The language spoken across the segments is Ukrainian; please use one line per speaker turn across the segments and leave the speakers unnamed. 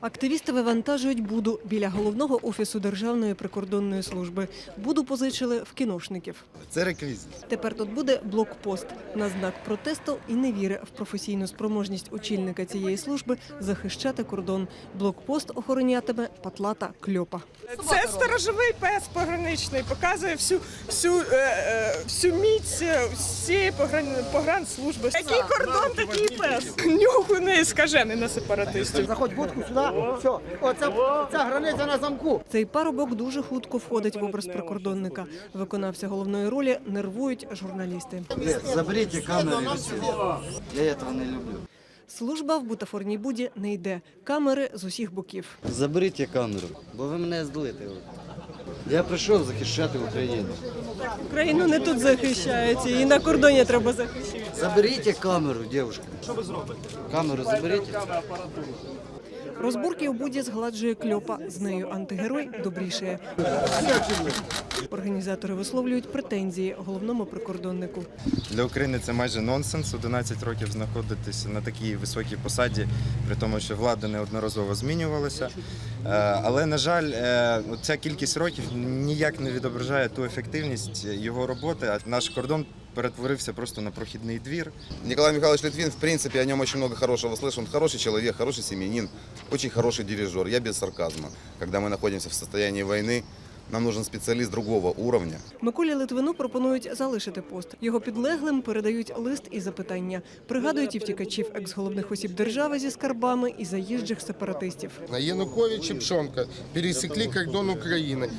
Активісти вивантажують Буду біля головного офісу Державної прикордонної служби. Буду позичили в кіношників.
Це реквізит.
Тепер тут буде блокпост на знак протесту і невіри в професійну спроможність очільника цієї служби захищати кордон. Блокпост охоронятиме патлата кльопа.
Це сторожовий пес пограничний, показує всю всю, е, е, всю міць е, всієї погран... погранслужби. Який кордон, такий пес. Нюху не скажений на сепаратистів.
Заходь в будку сюди, все. Оце, ця границя на замку.
Цей парубок дуже хутко входить в образ прикордонника. Виконавця головної ролі нервують журналісти.
Заберіть камери. Я цього не люблю.
Служба в бутафорній буді не йде. Камери з усіх боків.
Заберіть камеру, бо ви мене злите. Я прийшов захищати Україну.
Україну не тут захищають, і на кордоні треба захищати.
Заберіть камеру, дівчинка. Що ви зробите? Камеру заберіть.
Розборки у буді згладжує кльопа. З нею антигерой добрішає. Організатори висловлюють претензії головному прикордоннику.
Для України це майже нонсенс. 11 років знаходитися на такій високій посаді, при тому, що влада неодноразово змінювалася. Е, Але, на жаль, е, ця кількість років ніяк не відображає ту ефективність його роботи. А наш кордон перетворився просто на прохідний двір.
Николай Михайлович Литвин, в принципе, о нем очень много хорошего слышал. Он хороший человек, хороший семьянин, очень хороший дирижер. Я без сарказма. Когда мы находимся в состоянии войны, нам нужен специалист другого уровня.
Миколі Литвину пропонують залишити пост. Його підлеглим передають лист і запитання. Пригадують і втікачів екс-головних осіб держави зі скарбами і заїжджих сепаратистів.
Янукович и Пшонка пересекли кордон Украины.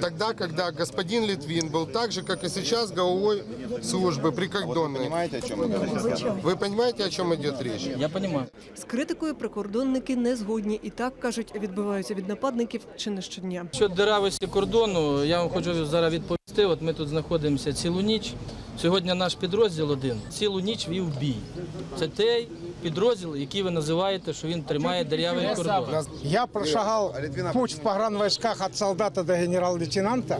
Тогда, когда господин Литвин был так же, как и сейчас, головой службы прикордонной.
Понимаете, о чем мы говорим?
Вы понимаете, о чем идет речь?
Я понимаю.
З критикою прикордонники не згодні і так кажуть, відбиваються від нападників чи не щодня.
Що деравості кордону, я вам хочу зараз відповісти. От ми тут знаходимося цілу ніч. Сьогодні наш підрозділ один цілу ніч вів бій. Це той підрозділ, який ви називаєте, що він тримає дерев'яний кордон.
Я прошагал путь в погранвойсках от солдата до генерал-лейтенанта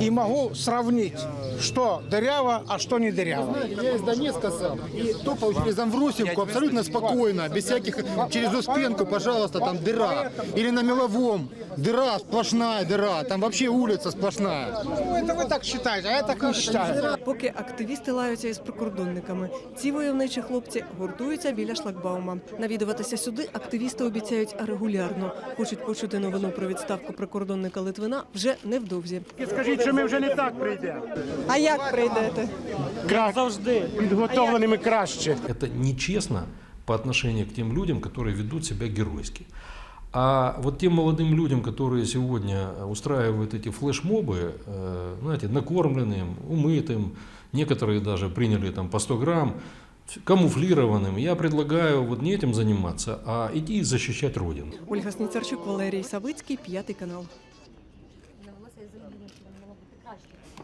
и могу сравнить, что дыряво, а что не дыряво.
Я из Донецка сам. И топал через Амвросівку абсолютно спокойно, без всяких через Успенку, пожалуйста, там дыра. Или на Меловом. Дыра, сплошная дыра. Там вообще улица сплошная.
Ну, это вы так считаете, а я так не считаю.
Поки активісти лаються із прикордонниками, ці войовничі хлопці гуртуються біля шлагбаума. Навідуватися сюди активісти обіцяють регулярно. Хочуть почути новину про відставку прикордонника Литвина вже невдовзі.
Скажіть, що ми вже не так прийдемо.
А як прийдете?
Завжди. Підготовленими краще.
Это нечестно по отношению к тем людям, которые ведут себя геройски. А вот тем молодым людям, которые сегодня устраивают эти флешмобы, э, знаете, накормленным, умытым, некоторые даже приняли там по 100 грамм, камуфлированным, я предлагаю вот не этим заниматься, а идти защищать Родину.
Ольга Сніцарчук, Валерій Савицький, п'ятий канал.